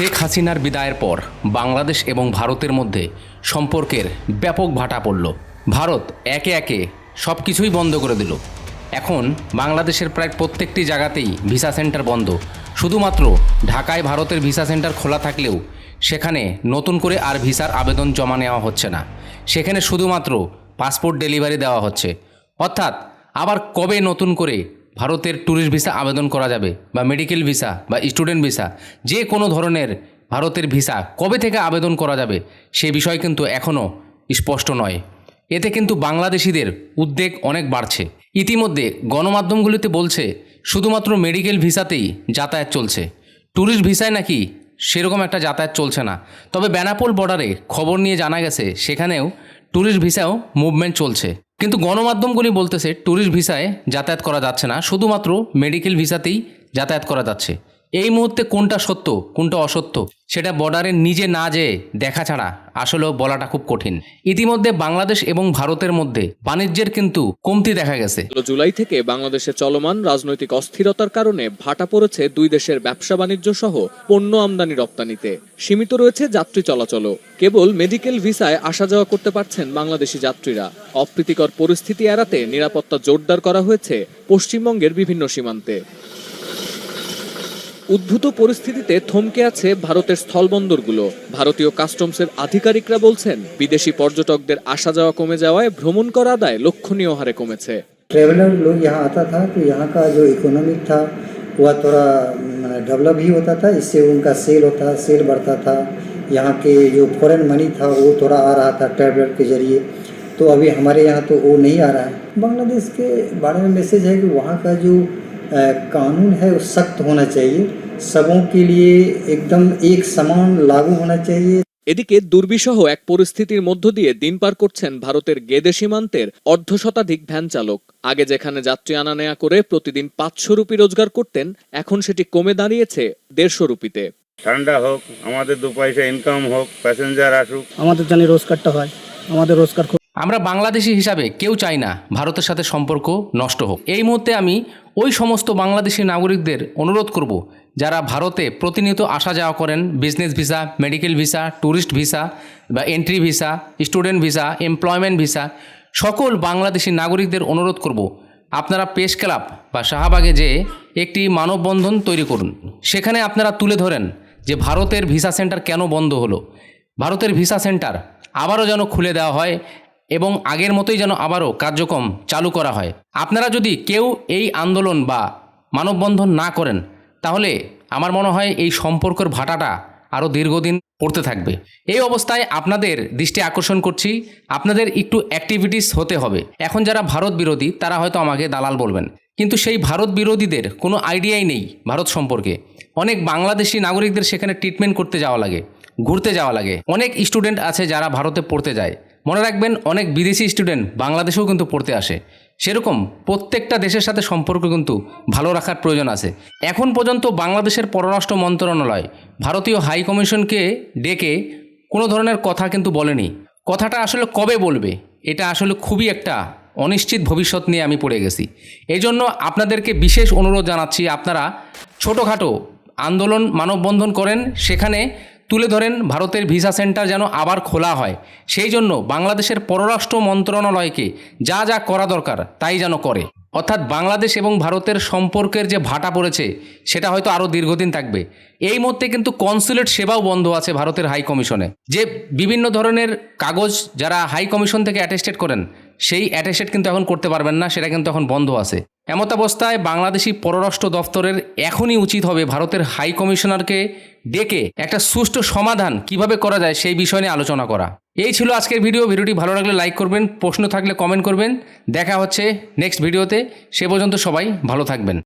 শেখ হাসিনার বিদায়ের পর বাংলাদেশ এবং ভারতের মধ্যে সম্পর্কের ব্যাপক ভাটা পড়ল। ভারত একে একে সব কিছুই বন্ধ করে দিল। এখন বাংলাদেশের প্রায় প্রত্যেকটি জায়গাতেই ভিসা সেন্টার বন্ধ। শুধুমাত্র ঢাকায় ভারতের ভিসা সেন্টার খোলা থাকলেও সেখানে নতুন করে আর ভিসার আবেদন জমা নেওয়া হচ্ছে না। সেখানে শুধুমাত্র পাসপোর্ট ডেলিভারি দেওয়া হচ্ছে। অর্থাৎ আবার কবে নতুন করে ভারতের ট্যুরিস্ট ভিসা আবেদন করা যাবে বা মেডিকেল ভিসা বা স্টুডেন্ট ভিসা যে কোনো ধরনের ভারতের ভিসা কবে থেকে আবেদন করা যাবে, সে বিষয় কিন্তু এখনও স্পষ্ট নয়। এতে কিন্তু বাংলাদেশিদের উদ্বেগ অনেক বাড়ছে। ইতিমধ্যে গণমাধ্যমগুলিতে বলছে, শুধুমাত্র মেডিকেল ভিসাতেই যাতায়াত চলছে। ট্যুরিস্ট ভিসায় নাকি সেরকম একটা যাতায়াত চলছে না। তবে বেনাপোল বর্ডারে খবর নিয়ে জানা গেছে, সেখানেও ট্যুরিস্ট ভিসাও মুভমেন্ট চলছে। কিন্তু গণমাধ্যমগুলি বলতেছে ট্যুরিস্ট ভিসায় যাতায়াত করা যাচ্ছে না, শুধুমাত্র মেডিকেল ভিসাতেই যাতায়াত করা যাচ্ছে। এই মুহূর্তে কোনটা সত্য, কোনটা অসত্য, সেটা বর্ডারে নিজে না যেয়ে দেখা ছাড়া আসলেও বলাটা খুব কঠিন। ইতিমধ্যে বাংলাদেশ এবং ভারতের মধ্যে বাণিজ্যের কিন্তু কমতি দেখা গেছে। জুলাই থেকে বাংলাদেশে চলমান রাজনৈতিক অস্থিরতার কারণে ভাটা পড়েছে দুই দেশের ব্যবসা বাণিজ্য সহ পণ্য আমদানি রপ্তানিতে। সীমিত রয়েছে যাত্রী চলাচলও। কেবল মেডিকেল ভিসায় আসা যাওয়া করতে পারছেন বাংলাদেশি যাত্রীরা। অপ্রীতিকর পরিস্থিতি এড়াতে নিরাপত্তা জোরদার করা হয়েছে পশ্চিমবঙ্গের বিভিন্ন সীমান্তে। উদ্ভূত পরিস্থিতিতে থমকে আছে ভারতের স্থলবন্দরগুলো ভারতীয় কাস্টমসের আধিকারিকরা বলছেন বিদেশি পর্যটকদের আসা যাওয়া কমে যাওয়ায় ভ্রমণ কর আদায় লক্ষণীয় হারে কমেছে ट्रेवलर लोग यहाँ आता था तो यहाँ का जो इकोनॉमिक था वह थोड़ा डेवलप ही होता था इससे उनका सेल होता सेल बढ़ता था यहाँ के जो फॉरेन मनी था वो थोड़ा आ रहा था ट्रेवलर के जरिए तो अभी हमारे यहाँ तो वो नहीं आ रहा है बांग्लादेश के बारे में मैसेज है कि वहाँ का जो अ, कानून है वो सख्त होना चाहिए सबों के लिए एकदम एक समान लागू होना चाहिए এদিকে দুর্বিষহ এক পরিস্থিতির মধ্য দিয়ে দিন পার করছেন ভারতের গেদে সীমান্তের অর্ধ শতাধিক ভ্যান চালক আগে যেখানে যাত্রী আনা নেয়া করে প্রতিদিন পাঁচশো রুপি রোজগার করতেন এখন সেটি কমে দাঁড়িয়েছে দেড়শো রুপিতে ঠান্ডা হোক আমাদের দু পয়সা ইনকাম হোক প্যাসেঞ্জার আসুক আমাদের জানি রোজগারটা হয় আমাদের রোজগার খুব আমরা বাংলাদেশি হিসাবে কেউ চাই না ভারতের সাথে সম্পর্ক নষ্ট হোক এই মুহূর্তে আমি ওই সমস্ত বাংলাদেশি নাগরিকদের অনুরোধ করব যারা ভারতে প্রতিনিয়ত আসা যাওয়া করেন business visa medical visa tourist visa বা entry visa student visa employment visa সকল বাংলাদেশি নাগরিকদের অনুরোধ করব আপনারা প্রেস ক্লাব বা শাহবাগে যেয়ে একটি মানববন্ধন তৈরি করুন। সেখানে আপনারা তুলে ধরেন যে ভারতের ভিসা সেন্টার কেন বন্ধ হলো। ভারতের ভিসা সেন্টার আবারও যেন খুলে দেওয়া হয় এবং আগের মতোই যেন আবারও কার্যক্রম চালু করা হয়। আপনারা যদি কেউ এই আন্দোলন বা মানববন্ধন না করেন, তাহলে আমার মনে হয় এই সম্পর্কের ভাটাটা আরও দীর্ঘদিন পড়তে থাকবে। এই অবস্থায় আপনাদের দৃষ্টি আকর্ষণ করছি, আপনাদের একটু অ্যাক্টিভিটিস হতে হবে। এখন যারা ভারত বিরোধী, তারা হয়তো আমাকে দালাল বলবেন। কিন্তু সেই ভারত বিরোধীদের কোনো আইডিয়াই নেই ভারত সম্পর্কে। অনেক বাংলাদেশি নাগরিকদের সেখানে ট্রিটমেন্ট করতে যাওয়া লাগে, ঘুরতে যাওয়া লাগে। অনেক স্টুডেন্ট আছে যারা ভারতে পড়তে যায়। মনে রাখবেন, অনেক বিদেশি স্টুডেন্ট বাংলাদেশেও কিন্তু পড়তে আসে। সেরকম প্রত্যেকটা দেশের সাথে সম্পর্ক কিন্তু ভালো রাখার প্রয়োজন আছে। এখন পর্যন্ত বাংলাদেশের পররাষ্ট্র মন্ত্রণালয়, ভারতীয় হাই কমিশনকে ডেকে কোনো ধরনের কথা কিন্তু বলেনি। কথাটা আসলে কবে বলবে, এটা আসলে খুবই একটা অনিশ্চিত ভবিষ্যৎ নিয়ে আমি পড়ে গেছি। এই জন্য আপনাদেরকে বিশেষ অনুরোধ জানাচ্ছি, আপনারা ছোটোখাটো আন্দোলন মানববন্ধন করেন, সেখানে তুলে ধরেন ভারতের ভিসা সেন্টার যেন আবার খোলা হয়। সেই জন্য বাংলাদেশের পররাষ্ট্র মন্ত্রণালয়কে যা যা করা দরকার তাই যেন করে। অর্থাৎ বাংলাদেশ এবং ভারতের সম্পর্কের যে ভাটা পড়েছে, সেটা হয়তো আরও দীর্ঘদিন থাকবে। এই মুহূর্তে কিন্তু কনসুলেট সেবাও বন্ধ আছে ভারতের হাই কমিশনে। যে বিভিন্ন ধরনের কাগজ যারা হাই কমিশন থেকে অ্যাটেস্টেড করেন, সেই অ্যাটেস্টেড কিন্তু এখন করতে পারবেন না, সেটা কিন্তু এখন বন্ধ আছে। এমত অবস্থায় বাংলাদেশি পররাষ্ট্র দফতরের এখনই উচিত হবে ভারতের হাই কমিশনারকে ডেকে একটা সুষ্ঠু সমাধান কীভাবে করা যায় সেই বিষয় নিয়ে আলোচনা করা। এই ছিল আজকের ভিডিও। ভিডিওটি ভালো লাগলে লাইক করবেন, প্রশ্ন থাকলে কমেন্ট করবেন। দেখা হচ্ছে নেক্সট ভিডিওতে। সে পর্যন্ত সবাই ভালো থাকবেন।